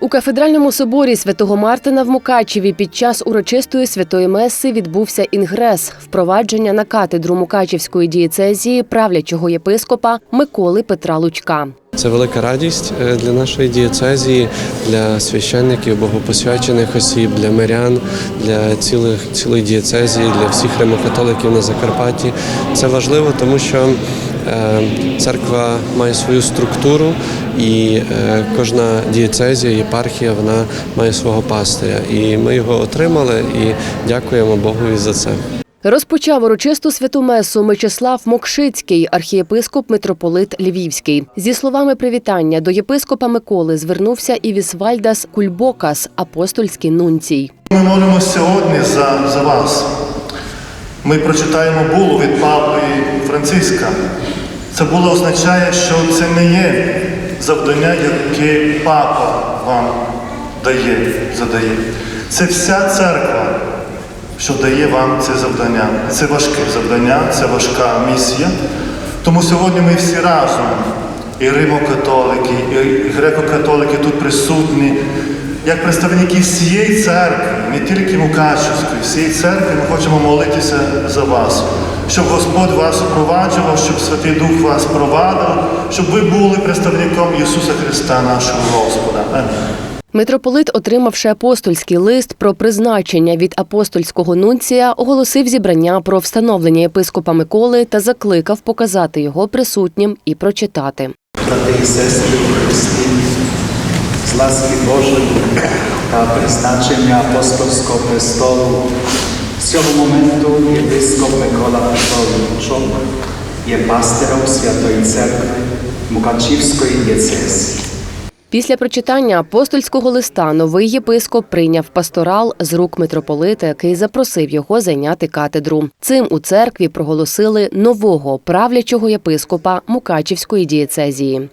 У кафедральному соборі святого Мартина в Мукачеві під час урочистої святої меси відбувся інгрес впровадження на катедру Мукачевської дієцезії правлячого єпископа Миколи Петра Лучка. Це велика радість е, для нашої дієцезії, для священників, богопосвячених осіб, для мирян, для цілих цілої дієцезії, для всіх римокатоликів на Закарпатті. Це важливо, тому що е, церква має свою структуру, і е, кожна дієцезія, єпархія, вона має свого пастиря. І ми його отримали і дякуємо Богові за це. Розпочав урочисту святу месу Мечислав Мокшицький, архієпископ митрополит Львівський. Зі словами привітання до єпископа Миколи звернувся і Вісвальдас Кульбокас, апостольський нунцій. Ми молимося сьогодні за, за вас. Ми прочитаємо булу від Папи Франциска. Це було означає, що це не є завдання, яке папа вам дає, задає. Це вся церква, що дає вам це завдання. Це важке завдання, це важка місія. Тому сьогодні ми всі разом, і римокатолики, і греко-католики тут присутні, як представники всієї церкви, не тільки Мукачевської, всієї церкви, ми хочемо молитися за вас, щоб Господь вас впроваджував, щоб Святий Дух вас провадив, щоб ви були представником Ісуса Христа, нашого Господа. Амінь. Митрополит, отримавши апостольський лист про призначення від апостольського нунція, оголосив зібрання про встановлення єпископа Миколи та закликав показати його присутнім і прочитати. брати і сестри Христі, з ласки Божої та призначення апостольського престолу з цього моменту єпископ Микола Петровичок є пастиром Святої Церкви Мукачівської дієцезії. Після прочитання апостольського листа новий єпископ прийняв пасторал з рук митрополита, який запросив його зайняти катедру. Цим у церкві проголосили нового правлячого єпископа Мукачівської дієцезії.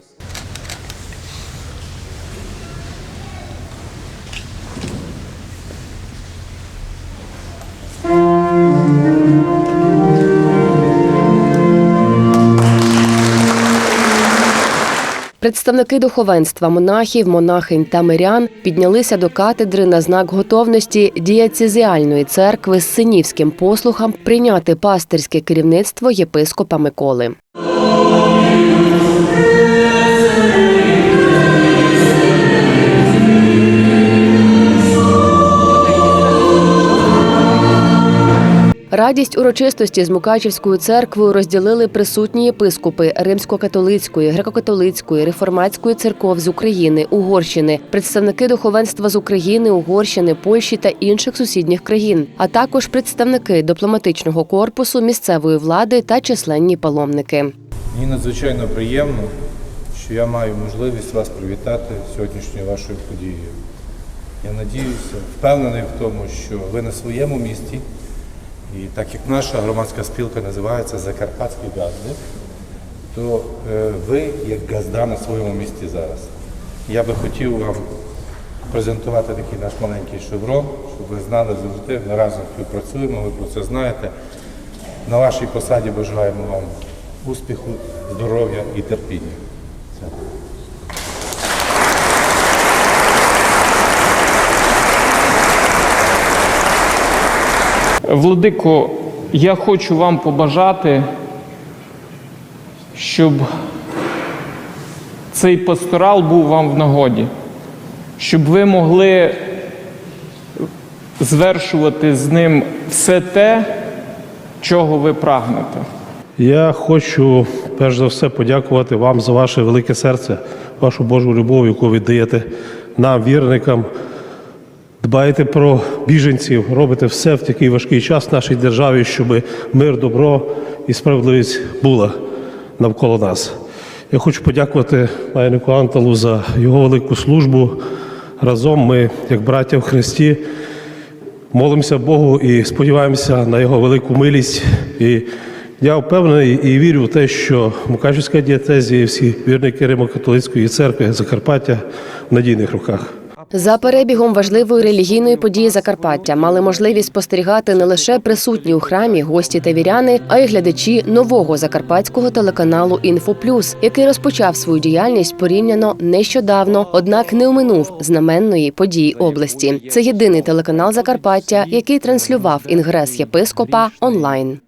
Представники духовенства, монахів, монахинь та мирян піднялися до катедри на знак готовності дієцезіальної церкви з синівським послухом прийняти пастирське керівництво єпископа Миколи. Радість урочистості з Мукачівською церквою розділили присутні єпископи Римсько-католицької, греко-католицької, реформатської церков з України, Угорщини, представники духовенства з України, Угорщини, Польщі та інших сусідніх країн, а також представники дипломатичного корпусу, місцевої влади та численні паломники. Мені надзвичайно приємно, що я маю можливість вас привітати сьогоднішньою вашою подією. Я надіюся, впевнений в тому, що ви на своєму місці, і так як наша громадська спілка називається Закарпатські газди, то е, ви як газда на своєму місці зараз. Я би хотів вам презентувати такий наш маленький шеврон, щоб ви знали завжди, ми разом співпрацюємо, ви про це знаєте. На вашій посаді бажаємо вам успіху, здоров'я і терпіння. Владико, я хочу вам побажати, щоб цей пасторал був вам в нагоді, щоб ви могли звершувати з ним все те, чого ви прагнете. Я хочу перш за все подякувати вам за ваше велике серце, вашу Божу любов, яку ви даєте нам, вірникам. Дбаєте про біженців, робите все в такий важкий час в нашій державі, щоб мир, добро і справедливість була навколо нас. Я хочу подякувати Майнику Анталу за його велику службу. Разом ми, як браття в Христі, молимося Богу і сподіваємося на його велику милість. І я впевнений і вірю в те, що Мукачівська дієтезія і всі вірники Римо-католицької церкви Закарпаття в надійних руках. За перебігом важливої релігійної події Закарпаття мали можливість спостерігати не лише присутні у храмі гості та віряни, а й глядачі нового закарпатського телеканалу «Інфоплюс», який розпочав свою діяльність порівняно нещодавно, однак не оминув знаменної події області. Це єдиний телеканал Закарпаття, який транслював інгрес єпископа онлайн.